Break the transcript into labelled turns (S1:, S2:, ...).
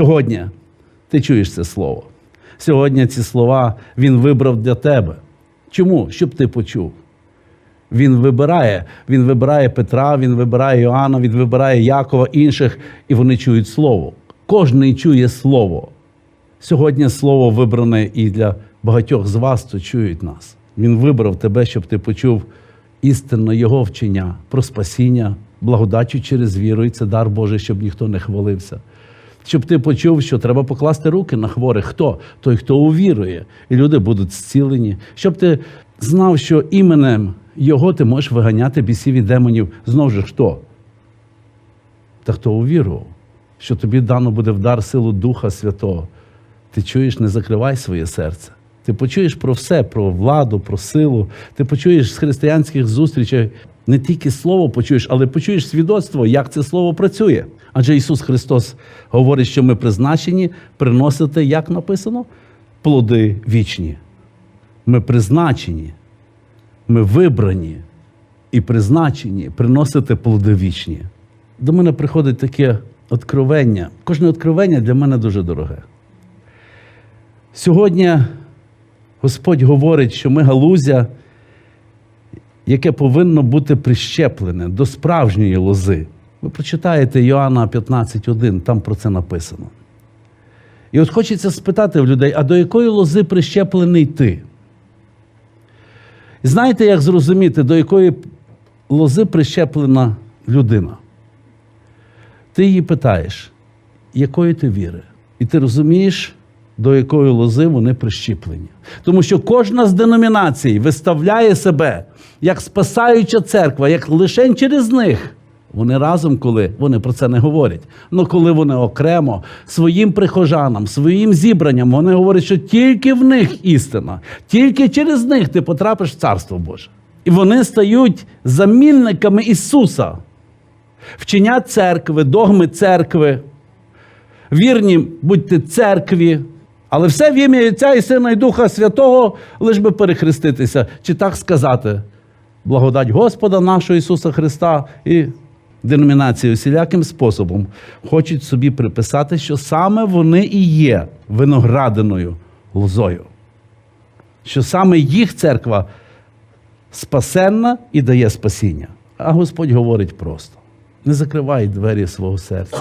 S1: Сьогодні ти чуєш це слово. Сьогодні ці слова Він вибрав для тебе. Чому? Щоб ти почув. Він вибирає. Він вибирає Петра, він вибирає Іоанна, він вибирає Якова, інших, і вони чують слово. Кожний чує слово. Сьогодні слово вибране і для багатьох з вас, хто чують нас. Він вибрав тебе, щоб ти почув істинно Його вчення про спасіння, благодачу через віру, і це дар Божий, щоб ніхто не хвалився. Щоб ти почув, що треба покласти руки на хворих. Хто? Той, хто увірує, і люди будуть зцілені. Щоб ти знав, що іменем Його ти можеш виганяти бісів і демонів. Знову ж хто? Та хто увірував, що тобі дано буде вдар силу Духа Святого. Ти чуєш, не закривай своє серце. Ти почуєш про все, про владу, про силу. Ти почуєш з християнських зустрічей не тільки слово почуєш, але почуєш свідоцтво, як це слово працює. Адже Ісус Христос говорить, що ми призначені приносити, як написано, плоди вічні. Ми призначені, ми вибрані і призначені приносити плоди вічні. До мене приходить таке откровення. Кожне откровення для мене дуже дороге. Сьогодні Господь говорить, що ми галузя, яке повинно бути прищеплене до справжньої лози. Ви прочитаєте Йоанна 15.1, там про це написано. І от хочеться спитати в людей, а до якої лози прищеплений ти? І знаєте, як зрозуміти, до якої лози прищеплена людина? Ти її питаєш, якої ти віри? І ти розумієш, до якої лози вони прищіплені. Тому що кожна з деномінацій виставляє себе як спасаюча церква, як лише через них. Вони разом, коли вони про це не говорять. але коли вони окремо своїм прихожанам, своїм зібранням, вони говорять, що тільки в них істина, тільки через них ти потрапиш в Царство Боже. І вони стають замінниками Ісуса, вчення церкви, догми церкви. Вірні будьте церкві, але все в ім'я Отця і Сина і Духа Святого, лиш би перехреститися, чи так сказати. Благодать Господа нашого Ісуса Христа і деномінації усіляким способом хочуть собі приписати, що саме вони і є виноградиною лозою. Що саме їх церква спасенна і дає спасіння. А Господь говорить просто: не закривай двері свого серця.